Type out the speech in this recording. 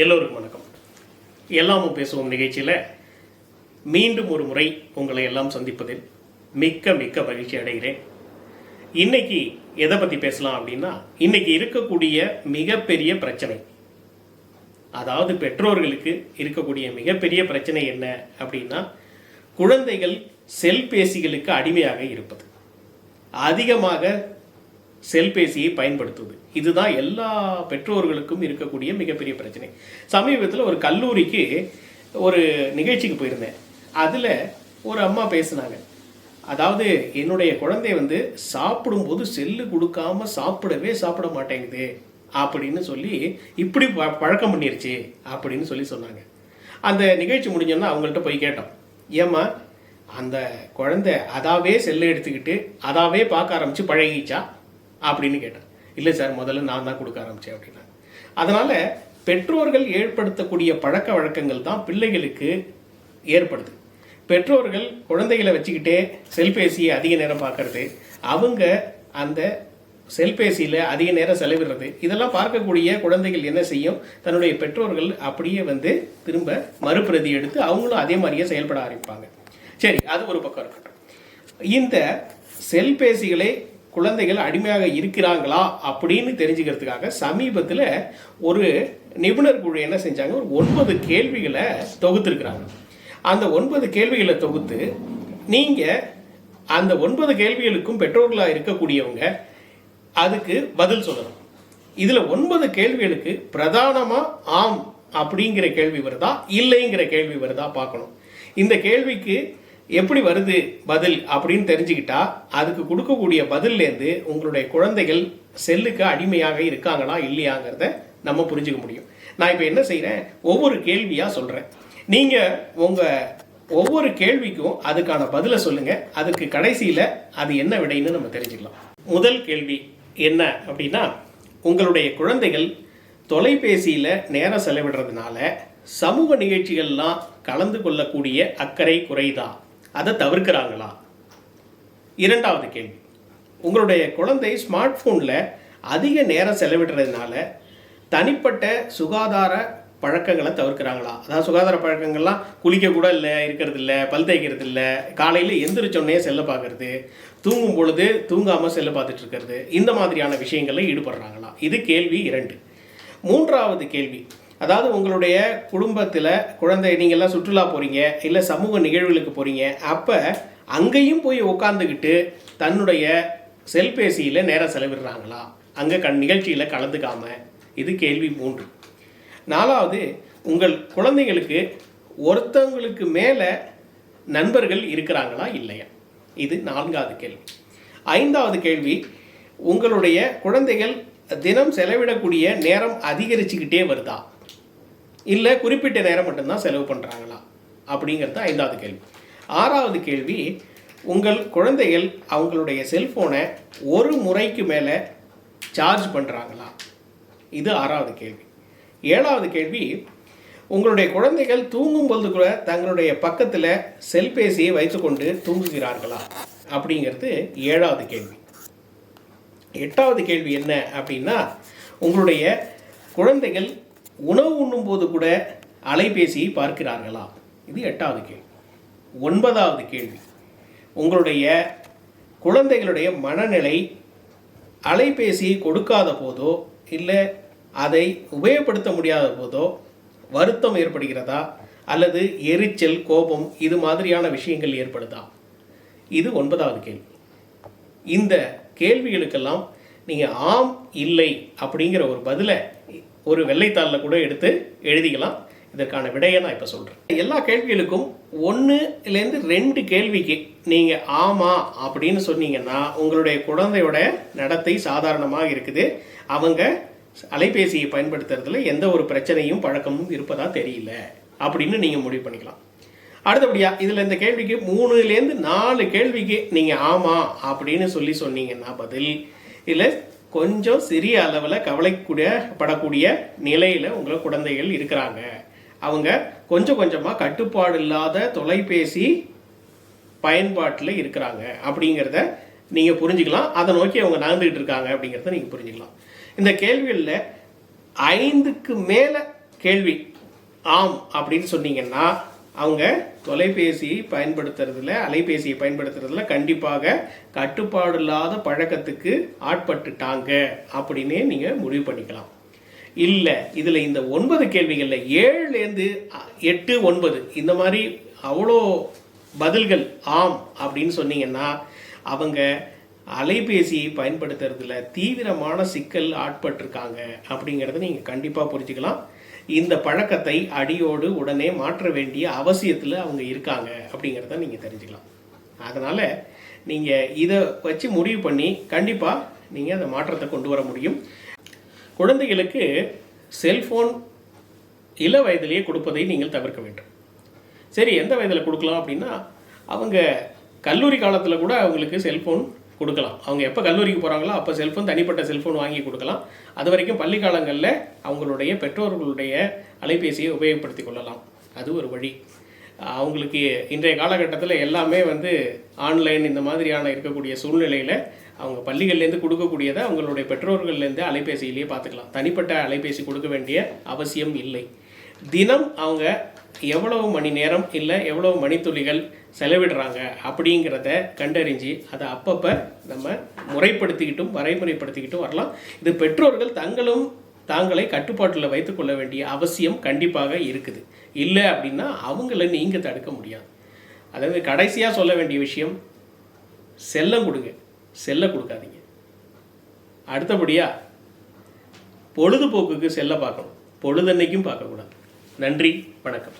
எல்லோருக்கும் வணக்கம். எல்லாமும் பேசுவோம் நிகழ்ச்சியில். மீண்டும் ஒரு முறை உங்களை எல்லாம் சந்திப்பதில் மிக்க மிக்க மகிழ்ச்சி அடைகிறேன். இன்னைக்கு எதை பற்றி பேசலாம் அப்படின்னா இன்னைக்கு இருக்கக்கூடிய மிகப்பெரிய பிரச்சனை. அதாவது பெற்றோர்களுக்கு இருக்கக்கூடிய மிகப்பெரிய பிரச்சனை என்ன அப்படின்னா குழந்தைகள் செல்பேசிகளுக்கு அடிமையாக இருப்பது. அதிகமாக செல்பேசியை பயன்படுத்துவது இதுதான் எல்லா பெற்றோர்களுக்கும் இருக்கக்கூடிய மிகப்பெரிய பிரச்சனை. சமீபத்தில் ஒரு கல்லூரிக்கு ஒரு நிகழ்ச்சிக்கு போயிருந்தேன். அதில் ஒரு அம்மா பேசுனாங்க. அதாவது என்னுடைய குழந்தை வந்து சாப்பிடும்போது செல்லு கொடுக்காம சாப்பிடவே சாப்பிட மாட்டேங்குது. அப்படின்னு சொல்லி இப்படி ப- பழக்கம் பண்ணிருச்சு அப்படின்னு சொல்லி சொன்னாங்க. அந்த நிகழ்ச்சி முடிஞ்சோன்னா அவங்கள்ட்ட போய் கேட்டோம். ஏம்மா அந்த குழந்தை அதாவே செல்லை எடுத்துக்கிட்டு அதாவே பார்க்க ஆரம்பிச்சு பழகிச்சா? அப்படின்னு கேட்டேன் இல்லை சார் முதல்ல நான் தான் கொடுக்க ஆரம்பித்தேன் அப்படின்னா. அதனால் பெற்றோர்கள் ஏற்படுத்தக்கூடிய பழக்க வழக்கங்கள் தான் பிள்ளைகளுக்கு ஏற்படுது. பெற்றோர்கள் குழந்தைகளை வச்சுக்கிட்டே செல்பேசியை அதிக நேரம் பார்க்கறது அவங்க அந்த செல்பேசியில் அதிக நேரம் செலவிடுறது இதெல்லாம் பார்க்கக்கூடிய குழந்தைகள் என்ன செய்யும்? தன்னுடைய பெற்றோர்கள் அப்படியே வந்து திரும்ப மறுபிரதி எடுத்து அவங்களும் அதே மாதிரியே செயல்பட ஆரம்பிப்பாங்க. சரி அது ஒரு பக்கம் இருக்கட்டும். இந்த செல்பேசிகளை குழந்தைகள் அடிமையாக இருக்கிறாங்களா அப்படின்னு தெரிஞ்சுக்கிறதுக்காக சமீபத்தில் ஒரு நிபுணர் குழு என்ன செஞ்சாங்க? ஒரு ஒன்பது கேள்விகளை தொகுத்துருக்குறாங்க. அந்த ஒன்பது கேள்விகளை தொகுத்து நீங்கள் அந்த ஒன்பது கேள்விகளுக்கும் பெற்றோர்களாக இருக்கக்கூடியவங்க அதுக்கு பதில் சொல்லணும். இதில் ஒன்பது கேள்விகளுக்கு பிரதானமாக ஆம் அப்படிங்கிற கேள்வி வருதா? இல்லைங்கிற கேள்வி வருதா? பார்க்கணும். இந்த கேள்விக்கு எப்படி வருது பதில் அப்படின்னு தெரிஞ்சுக்கிட்டா அதுக்கு கொடுக்கக்கூடிய பதில்லேருந்து உங்களுடைய குழந்தைகள் செல்லுக்கு அடிமையாக இருக்காங்களா இல்லையாங்கிறத நம்ம புரிஞ்சுக்க முடியும். நான் இப்போ என்ன செய்கிறேன் ஒவ்வொரு கேள்வியாக சொல்கிறேன் நீங்கள் உங்கள் ஒவ்வொரு கேள்விக்கும் அதுக்கான பதிலை சொல்லுங்கள் அதுக்கு கடைசியில் அது என்ன விடைன்னு நம்ம தெரிஞ்சுக்கலாம். முதல் கேள்வி என்ன அப்படின்னா உங்களுடைய குழந்தைகள் தொலைபேசியில் நேரம் செலவிடுறதுனால சமூக நிகழ்ச்சிகள்லாம் கலந்து கொள்ளக்கூடிய அக்கறை குறைதான் அதை தவிர்க்கிறாங்களா இரண்டாவது கேள்வி. உங்களுடைய குழந்தை ஸ்மார்ட் ஃபோனில் அதிக நேரம் செலவிடுறதுனால தனிப்பட்ட சுகாதார பழக்கங்களை தவிர்க்கிறாங்களா? அதாவது சுகாதார பழக்கங்கள்லாம் குளிக்க கூட இல்லை இருக்கிறது இல்லை பல் தேய்க்கிறது இல்லை காலையில் எந்திரிச்சோடனே செல்ல பார்க்குறது தூங்கும் பொழுது தூங்காமல் செல்ல பார்த்துட்டு இருக்கிறது இந்த மாதிரியான விஷயங்களில் ஈடுபடுறாங்களா? இது கேள்வி இரண்டு. மூன்றாவது கேள்வி அதாவது உங்களுடைய குடும்பத்தில் குழந்தை நீங்கள்லாம் சுற்றுலா போகிறீங்க இல்லை சமூக நிகழ்வுகளுக்கு போகிறீங்க அப்போ அங்கேயும் போய் உட்காந்துக்கிட்டு தன்னுடைய செல்பேசியில் நேரம் செலவிடுறாங்களா? அங்கே கண் நிகழ்ச்சியில் கலந்துக்காம. இது கேள்வி மூன்று. நாலாவது உங்கள் குழந்தைங்களுக்கு ஒருத்தவங்களுக்கு மேலே நண்பர்கள் இருக்கிறாங்களா இல்லையா? இது நான்காவது கேள்வி. ஐந்தாவது கேள்வி உங்களுடைய குழந்தைகள் தினம் செலவிடக்கூடிய நேரம் அதிகரிச்சுக்கிட்டே வருதா? இல்லை குறிப்பிட்ட நேரம் மட்டும்தான் செலவு பண்ணுறாங்களா அப்படிங்கிறது தான் ஐந்தாவது கேள்வி. ஆறாவது கேள்வி உங்கள் குழந்தைகள் அவங்களுடைய செல்ஃபோனை ஒரு முறைக்கு மேலே சார்ஜ் பண்ணுறாங்களா இது ஆறாவது கேள்வி. ஏழாவது கேள்வி உங்களுடைய குழந்தைகள் தூங்கும்போது கூட தங்களுடைய பக்கத்தில் செல்பேசியை வைத்துக்கொண்டு தூங்குகிறார்களா? அப்படிங்கிறது ஏழாவது கேள்வி. எட்டாவது கேள்வி என்ன அப்படின்னா உங்களுடைய குழந்தைகள் உணவு உண்ணும்போது கூட அலைபேசியை பார்க்கிறார்களா? இது எட்டாவது கேள்வி. ஒன்பதாவது கேள்வி. உங்களுடைய குழந்தைகளுடைய மனநிலை அலைபேசியை கொடுக்காத போதோ இல்லை அதை உபயோகப்படுத்த முடியாத போதோ வருத்தம் ஏற்படுகிறதா? அல்லது எரிச்சல் கோபம் இது மாதிரியான விஷயங்கள் ஏற்படுதா? இது ஒன்பதாவது கேள்வி. இந்த கேள்விகளுக்கெல்லாம் நீங்கள் ஆம் இல்லை அப்படிங்கிற ஒரு பதிலை ஒரு வெள்ளைத்தாளில் கூட எடுத்து எழுதிக்கலாம். இதற்கான விடையை நான் இப்போ சொல்கிறேன் எல்லா கேள்விகளுக்கும் ஒன்றுலேருந்து ரெண்டு கேள்விக்கு நீங்கள் ஆமாம் அப்படின்னு சொன்னீங்கன்னா உங்களுடைய குழந்தையோட நடத்தை சாதாரணமாக இருக்குது. அவங்க அலைபேசியை பயன்படுத்துறதுல எந்த ஒரு பிரச்சனையும் பழக்கமும் இருப்பதாக தெரியல அப்படின்னு நீங்கள் முடிவு பண்ணிக்கலாம். அடுத்தபடியாக இதில் இந்த கேள்விக்கு மூணுலேருந்து நாலு கேள்விக்கு நீங்கள் ஆமாம் அப்படின்னு சொல்லி சொன்னீங்கன்னா பதில் இதில் கொஞ்சம் சிறிய அளவில் கவலைக்கூடிய படக்கூடிய நிலையில் உங்களை குழந்தைகள் இருக்கிறாங்க. அவங்க கொஞ்சம் கொஞ்சமாக கட்டுப்பாடு இல்லாத தொலைபேசி பயன்பாட்டில் இருக்கிறாங்க. அப்படிங்கிறத நீங்கள் புரிஞ்சுக்கலாம். அதை நோக்கி அவங்க நடந்துகிட்டு இருக்காங்க அப்படிங்கிறத நீங்கள் புரிஞ்சுக்கலாம். இந்த கேள்விகளில் ஐந்துக்கு மேலே கேள்வி ஆம் அப்படின்னு சொன்னீங்கன்னா அவங்க தொலைபேசி பயன்படுத்துறதுல அலைபேசியை பயன்படுத்துறதுல கண்டிப்பாக கட்டுப்பாடு இல்லாத பழக்கத்துக்கு ஆட்பட்டுட்டாங்க அப்படின்னே நீங்கள் முடிவு பண்ணிக்கலாம். இல்லை இதில் இந்த ஒன்பது கேள்விகளில் ஏழுலேருந்து எட்டு ஒன்பது இந்த மாதிரி அவ்வளோ பதில்கள் ஆம் அப்படின்னு சொன்னீங்கன்னா அவங்க அலைபேசியை பயன்படுத்துறதுல தீவிரமான சிக்கல் ஆட்பட்டிருக்காங்க அப்படிங்கிறத நீங்கள் கண்டிப்பாக புரிஞ்சுக்கலாம். இந்த பழக்கத்தை அடியோடு உடனே மாற்ற வேண்டிய அவசியத்தில் அவங்க இருக்காங்க அப்படிங்கிறத நீங்கள் தெரிஞ்சுக்கலாம். அதனால் நீங்கள் இதை வச்சு முடிவு பண்ணி கண்டிப்பாக நீங்கள் அந்த மாற்றத்தை கொண்டு வர முடியும். குழந்தைகளுக்கு செல்ஃபோன் இள வயதிலேயே கொடுப்பதை நீங்கள் தவிர்க்க வேண்டும். சரி எந்த வயதில் கொடுக்கலாம் அப்படின்னா அவங்க கல்லூரி காலத்தில் கூட அவங்களுக்கு செல்ஃபோன் கொடுக்கலாம். அவங்க எப்போ கல்லூரிக்கு போகிறாங்களோ அப்போ செல்ஃபோன் தனிப்பட்ட செல்ஃபோன் வாங்கி கொடுக்கலாம். அது வரைக்கும் பள்ளி காலங்களில் அவங்களுடைய பெற்றோர்களுடைய அலைபேசியை உபயோகப்படுத்தி கொள்ளலாம். அது ஒரு வழி. அவங்களுக்கு இன்றைய காலகட்டத்தில் எல்லாமே வந்து ஆன்லைன் இந்த மாதிரியான இருக்கக்கூடிய சூழ்நிலையில் அவங்க பள்ளிகள்லேருந்து கொடுக்கக்கூடியதை அவங்களுடைய பெற்றோர்கள்லேருந்து அலைபேசியிலேயே பார்த்துக்கலாம். தனிப்பட்ட அலைபேசி கொடுக்க வேண்டிய அவசியம் இல்லை. தினம் அவங்க எவ்வளவு மணி நேரம் இல்லை எவ்வளவு மணித்துளிகள் செலவிடுறாங்க அப்படிங்கிறத கண்டறிஞ்சு அதை அப்பப்போ நம்ம முறைப்படுத்திக்கிட்டும் வரைமுறைப்படுத்திக்கிட்டும் வரலாம். இது பெற்றோர்கள் தங்களும் தாங்களை கட்டுப்பாட்டில் வைத்துக்கொள்ள வேண்டிய அவசியம் கண்டிப்பாக இருக்குது. இல்லை அப்படின்னா அவங்கள நீங்கள் தடுக்க முடியாது. அதாவது கடைசியாக சொல்ல வேண்டிய விஷயம் செல்லம் கொடுங்க. செல்ல கொடுக்காதீங்க. அடுத்தபடியாக பொழுதுபோக்குக்கு செல்ல பார்க்கணும். பொழுதன்னைக்கும் பார்க்கக்கூடாது. நன்றி வணக்கம்.